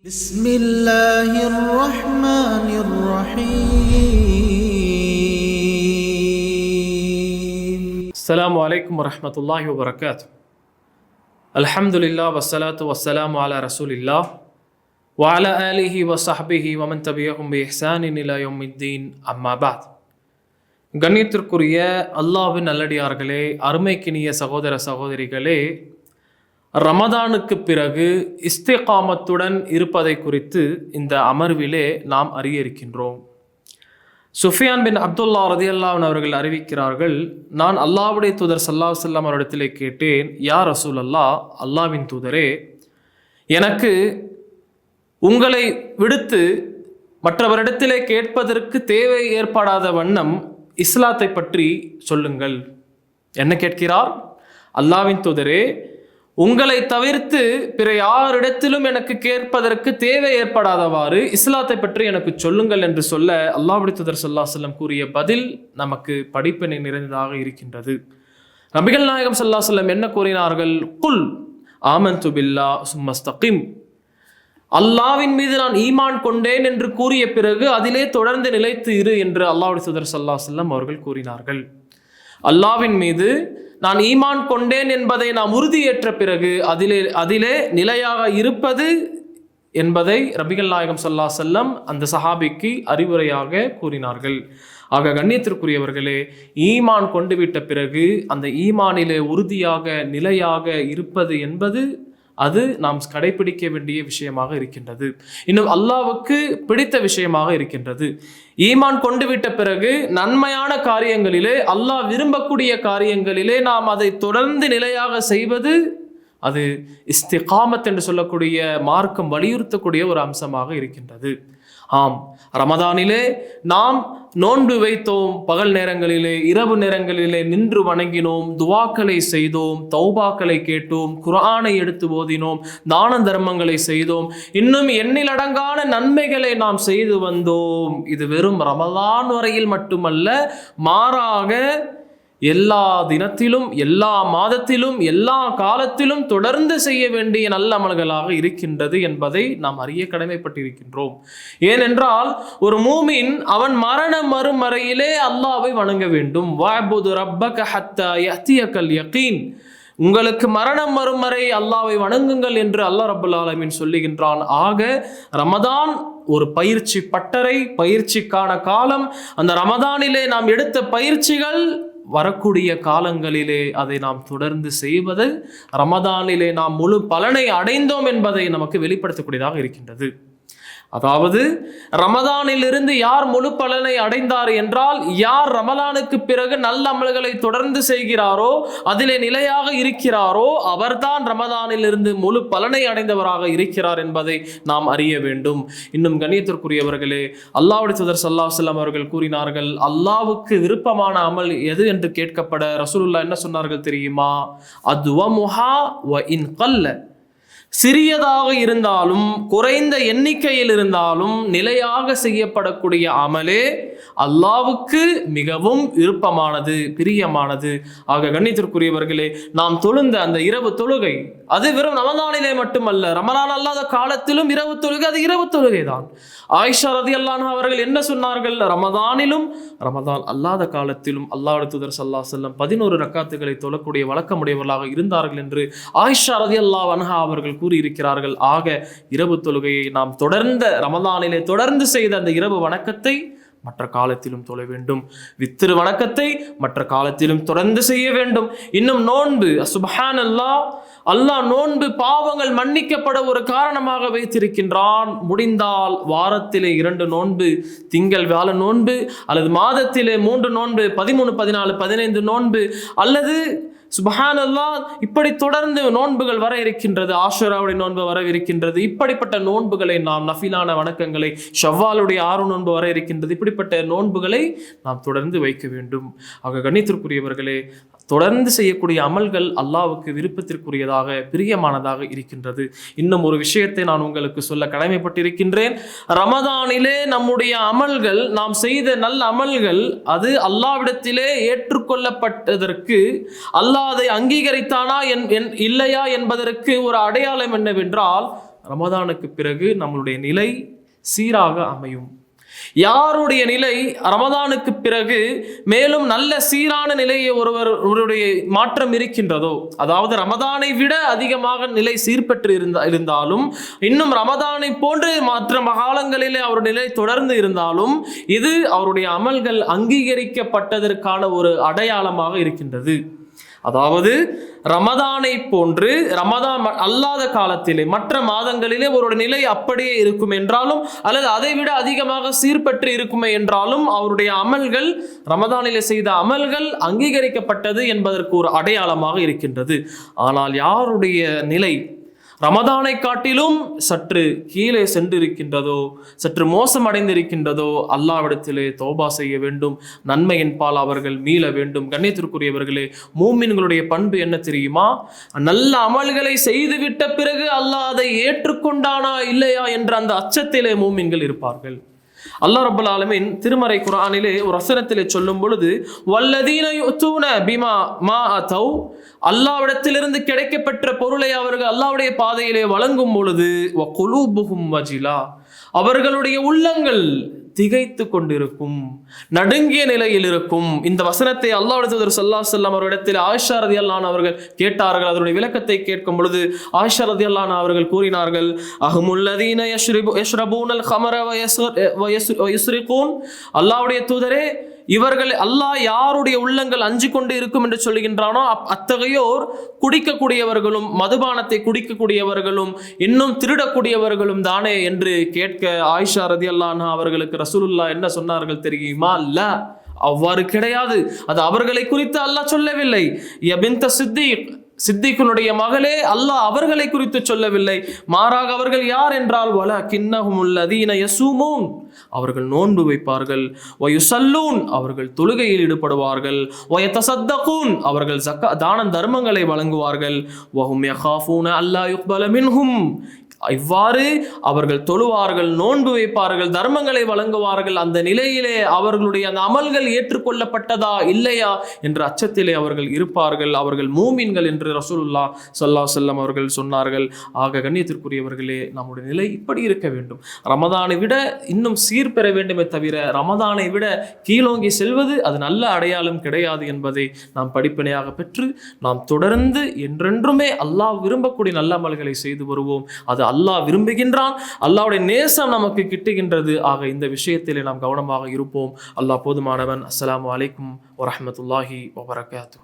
بسم الله الرحمن الرحيم السلام عليكم ورحمة الله وبركاته الحمد لله والصلاة والسلام على رسول الله وعلى آله وصحبه ومن تبعهم بإحسان إلى يوم الدين أما بعد கண்ணியத்திற்குரிய அல்லாஹ்வின் நல்லடியார்களே அருமைக்கினிய சகோதர சகோதரிகளே ரமதானுக்கு பிறகு இஸ்திகாமத்துடன் இருப்பதை குறித்து இந்த அமர்விலே நாம் அறிய இருக்கின்றோம் சுஃபியான் பின் அப்துல்லா ரதியல்லான் அவர்கள் அறிவிக்கிறார்கள் நான் அல்லாவுடைய தூதர் சல்லாஹ் செல்லாம் அவரிடத்திலே கேட்டேன் யார் ரசூல் அல்லா அல்லாவின் தூதரே எனக்கு உங்களை விடுத்து மற்றவரிடத்திலே கேட்பதற்கு தேவை ஏற்படாத வண்ணம் இஸ்லாத்தை பற்றி சொல்லுங்கள். என்ன கேட்கிறார்? அல்லாவின் தூதரே உங்களை தவிர்த்து பிற யாரிடத்திலும் எனக்கு கேட்பதற்கு தேவை ஏற்படாதவாறு இஸ்லாத்தை பற்றி எனக்கு சொல்லுங்கள் என்று சொல்ல அல்லாஹுடைய தூதர் சொல்லா செல்லம் கூறிய பதில் நமக்கு படிப்பினை நிறைந்ததாக இருக்கின்றது. நபிகள் நாயகம் சல்லா செல்லம் என்ன கூறினார்கள்? குல் ஆமன் துபில்லா சும்மஸ்தகிம் அல்லாவின் மீது நான் ஈமான் கொண்டேன் என்று கூறிய பிறகு அதிலே தொடர்ந்து நிலைத்து இரு என்று அல்லாஹுடைய சுதர் சல்லா செல்லம் அவர்கள் கூறினார்கள். அல்லாவின் மீது நான் ஈமான் கொண்டேன் என்பதை நாம் உறுதியேற்ற பிறகு அதிலே அதிலே நிலையாக இருப்பது என்பதை ரபிகள் நாயகம் சல்லா செல்லம் அந்த சஹாபிக்கு அறிவுரையாக கூறினார்கள். ஆக கண்ணியத்திற்குரியவர்களே ஈமான் கொண்டு விட்ட பிறகு அந்த ஈமானிலே உறுதியாக நிலையாக இருப்பது என்பது அது நாம் கடைபிடிக்க வேண்டிய விஷயமாக இருக்கின்றது. இன்னும் அல்லாவுக்கு பிடித்த விஷயமாக இருக்கின்றது. ஈமான் கொண்டு விட்ட பிறகு நன்மையான காரியங்களிலே அல்லாஹ் விரும்பக்கூடிய காரியங்களிலே நாம் அதை தொடர்ந்து நிலையாக செய்வது அது இஸ்திகாமத் என்று சொல்லக்கூடிய மார்க்கம் வலியுறுத்தக்கூடிய ஒரு அம்சமாக இருக்கின்றது. ஆம். ரமதானிலே நாம் நோன்பு வைத்தோம். பகல் நேரங்களிலே இரவு நேரங்களிலே நின்று வணங்கினோம். துவாக்களை செய்தோம். தௌபாக்களை கேட்டோம். குரானை எடுத்து ஓதினோம். தான தர்மங்களை செய்தோம். இன்னும் எண்ணிலடங்கான நன்மைகளை நாம் செய்து வந்தோம். இது வெறும் ரமதான் வரையில் மட்டுமல்ல மாறாக எல்லா தினத்திலும் எல்லா மாதத்திலும் எல்லா காலத்திலும் தொடர்ந்து செய்ய வேண்டிய நல்ல அமல்களாக இருக்கின்றது என்பதை நாம் அறிய கடமைப்பட்டிருக்கின்றோம். ஏனென்றால் ஒரு மூமின் அவன் மரண மறுமறையிலே அல்லாவை வணங்க வேண்டும். வாபுது ரப்பக ஹத்தா யத்தியக்கல் யகீன். உங்களுக்கு மரணம் மறுமறை அல்லாவை வணங்குங்கள் என்று அல்லா ரபுல் ஆலமின் சொல்லுகின்றான். ஆக ரமதான் ஒரு பயிற்சி பட்டறை பயிற்சிக்கான காலம். அந்த ரமதானிலே நாம் எடுத்த பயிற்சிகள் வரக்கூடிய காலங்களிலே அதை நாம் தொடர்ந்து செய்வது ரமதானிலே நாம் முழு பலனை அடைந்தோம் என்பதை நமக்கு வெளிப்படுத்தக்கூடியதாக இருக்கின்றது. அதாவது ரமதானிலிருந்து யார் முழு பலனை அடைந்தார் என்றால் யார் ரமதானுக்கு பிறகு நல்ல அமல்களை தொடர்ந்து செய்கிறாரோ அதிலே நிலையாக இருக்கிறாரோ அவர்தான் ரமதானிலிருந்து முழு பலனை அடைந்தவராக இருக்கிறார் என்பதை நாம் அறிய வேண்டும். இன்னும் கண்ணியத்திற்குரியவர்களே அல்லாவுடைய சுதர் சல்லா செல்லம் அவர்கள் கூறினார்கள் அல்லாவுக்கு விருப்பமான அமல் எது என்று கேட்கப்பட ரசூலுல்லா என்ன சொன்னார்கள் தெரியுமா? அதுவமுஹா வ இன் கல்ல. சிறியதாக இருந்தாலும் குறைந்த எண்ணிக்கையில் இருந்தாலும் நிலையாக செய்யப்படக்கூடிய அமலே அல்லாவுக்கு மிகவும் விருப்பமானது பிரியமானது. ஆக கண்ணியத்திற்குரியவர்களே நாம் தொழுந்த அந்த இரவு தொழுகை அது வெறும் ரமதானிலே மட்டுமல்ல ரமலான் அல்லாத காலத்திலும் இரவு தொழுகை அது இரவு தொழுகை தான் ஆயிஷா ரதி அல்லான் அவர்கள் என்ன சொன்னார்கள்? ரமதானிலும் ரமதான் அல்லாத காலத்திலும் அல்லாஹ் தூதர் சல்லா செல்லம் பதினோரு ரக்காத்துகளை தொழக்கூடிய வழக்கமுடையவர்களாக இருந்தார்கள் என்று ஆயிஷா ரதி அல்லா வன்ஹா அவர்கள் கூறியிருக்கிறார்கள். ஆக இரவு தொழுகையை நாம் தொடர்ந்த ரமதானிலே தொடர்ந்து செய்த அந்த இரவு வணக்கத்தை மற்ற காலத்திலும் தொழ வேண்டும். வித்திரு வணக்கத்தை மற்ற காலத்திலும் தொடர்ந்து செய்ய வேண்டும். இன்னும் நோன்பு சுபஹான் அல்லாஹ் அல்லாஹ் நோன்பு பாவங்கள் மன்னிக்கப்பட ஒரு காரணமாக வைத்திருக்கின்றான். முடிந்தால் வாரத்திலே இரண்டு நோன்பு திங்கள் வியாழ நோன்பு அல்லது மாதத்திலே மூன்று நோன்பு பதிமூணு பதினாலு பதினைந்து நோன்பு அல்லது சுபஹானல்லா இப்படி தொடர்ந்து நோன்புகள் வர இருக்கின்றது ஆஷராவுடைய நோன்பு வர இருக்கின்றது இப்படிப்பட்ட நோன்புகளை நாம் நஃபிலான வணக்கங்களை ஷவ்வாலுடைய ஆறு நோன்பு வர இருக்கின்றது இப்படிப்பட்ட நோன்புகளை நாம் தொடர்ந்து வைக்க வேண்டும். ஆக கணித்திற்குரியவர்களே தொடர்ந்து செய்யக்கூடிய அமல்கள் அல்லாவுக்கு விருப்பத்திற்குரியதாக பிரியமானதாக இருக்கின்றது. இன்னும் ஒரு விஷயத்தை நான் உங்களுக்கு சொல்ல கடமைப்பட்டிருக்கின்றேன். ரமதானிலே நம்முடைய அமல்கள் நாம் செய்த நல்ல அமல்கள் அது அல்லாவிடத்திலே ஏற்றுக்கொள்ளப்பட்டதற்கு அல்லாஹ் அதை அங்கீகரித்தானா என் என் இல்லையா என்பதற்கு ஒரு அடையாளம் என்னவென்றால் ரமதானுக்கு பிறகு நம்மளுடைய நிலை சீராக அமையும். யாருடைய நிலை ரமதானுக்கு பிறகு மேலும் நல்ல சீரான நிலையை ஒருவர் ஒருவருடைய மாற்றம் இருக்கின்றதோ அதாவது ரமதானை விட அதிகமாக நிலை சீர்பெற்று இருந்தா இருந்தாலும் இன்னும் ரமதானை போன்று மற்ற காலங்களிலே அவருடைய நிலை தொடர்ந்து இருந்தாலும் இது அவருடைய அமல்கள் அங்கீகரிக்கப்பட்டதற்கான ஒரு அடையாளமாக இருக்கின்றது. அதாவது ரமதானை போன்று ரமதான் அல்லாத காலத்திலே மற்ற மாதங்களிலே ஒரு நிலை அப்படியே இருக்கும் என்றாலும் அல்லது அதை விட அதிகமாக சீர்பற்று இருக்குமே என்றாலும் அவருடைய அமல்கள் ரமதானிலே செய்த அமல்கள் அங்கீகரிக்கப்பட்டது என்பதற்கு ஒரு அடையாளமாக இருக்கின்றது. ஆனால் யாருடைய நிலை ரமதானை காட்டிலும் சற்று கீழே சென்றிருக்கின்றதோ சற்று மோசமடைந்திருக்கின்றதோ அல்லாவிடத்திலே தோபா செய்ய வேண்டும் நன்மையின் பால் அவர்கள் மீள வேண்டும் கண்ணியத்திற்குரியவர்களே மூமின்களுடைய பண்பு என்ன தெரியுமா? நல்ல அமல்களை செய்துவிட்ட பிறகு அல்லாஹ் அதை ஏற்றுக்கொண்டானா இல்லையா என்ற அந்த அச்சத்திலே மூமின்கள் இருப்பார்கள். அல்லா ரபுல் ஆலமின் திருமறை குரானிலே ஒரு வசனத்திலே சொல்லும் பொழுது வல்லதீன யுத்தூன பிமா மா அதௌ அல்லாவிடத்திலிருந்து கிடைக்கப்பெற்ற பொருளை அவர்கள் அல்லாவுடைய பாதையிலே வழங்கும் பொழுது வ வஜிலா. அவர்களுடைய உள்ளங்கள் திகைத்து கொண்டிருக்கும் நடுங்கிய நிலையில் இருக்கும். இந்த வசனத்தை அல்லாஹ் தூதர் ஸல்லல்லாஹு அவரிடத்தில் ஆயிஷா ரதியல்லான் அவர்கள் கேட்டார்கள். அதனுடைய விளக்கத்தை கேட்கும் பொழுது ஆயிஷா ரதியல்லான் அவர்கள் கூறினார்கள் அஹமுல்லதீன அல்லாவுடைய ஹமர தூதரே இவர்கள் அல்லாஹ் யாருடைய உள்ளங்கள் அஞ்சு கொண்டு இருக்கும் என்று சொல்கின்றானோ அத்தகையோர் குடிக்கக்கூடியவர்களும் மதுபானத்தை குடிக்கக்கூடியவர்களும் இன்னும் திருடக்கூடியவர்களும் தானே என்று கேட்க ஆயிஷா ரதி அவர்களுக்கு ரசூலுல்லா என்ன சொன்னார்கள் தெரியுமா? அல்ல அவ்வாறு கிடையாது. அது அவர்களை குறித்து அல்லாஹ் சொல்லவில்லை. யபிந்த சித்திக் சித்திக்குனுடைய மகளே அல்லாஹ் அவர்களை குறித்து சொல்லவில்லை. மாறாக அவர்கள் யார் என்றால் வல கிண்ணஹுமுல்லதீன யசூமூன். அவர்கள் நோன்பு வைப்பார்கள். வயுசல்லூன். அவர்கள் தொழுகையில் ஈடுபடுவார்கள். வயத்தசத்தகூன் அவர்கள் ஜக்க தான தர்மங்களை வழங்குவார்கள். வஹும் யகாஃபூன அல்லா யுக்பல மின்ஹும். இவ்வாறு அவர்கள் தொழுவார்கள் நோன்பு வைப்பார்கள் தர்மங்களை வழங்குவார்கள் அந்த நிலையிலே அவர்களுடைய அந்த அமல்கள் ஏற்றுக்கொள்ளப்பட்டதா இல்லையா என்ற அச்சத்திலே அவர்கள் இருப்பார்கள். அவர்கள் மூமின்கள் என்று ரசூலுல்லா சொல்லா செல்லம் அவர்கள் சொன்னார்கள். ஆக கண்ணியத்திற்குரியவர்களே நம்முடைய நிலை இப்படி இருக்க வேண்டும். ரமதானை விட இன்னும் சீர் பெற வேண்டுமே தவிர ரமதானை விட கீழோங்கி செல்வது அது நல்ல அடையாளம் கிடையாது என்பதை நாம் படிப்பினையாக பெற்று நாம் தொடர்ந்து என்றென்றுமே அல்லாஹ் விரும்பக்கூடிய நல்ல அமல்களை செய்து வருவோம். அது அல்லாஹ் விரும்புகின்றான். அல்லாவுடைய நேசம் நமக்கு கிட்டுகின்றது. ஆக இந்த விஷயத்திலே நாம் கவனமாக இருப்போம். அல்லாஹ் போதுமானவன். அஸ்லாம் அலைக்கும் வரமத்துல்லாஹி வபரகாத்து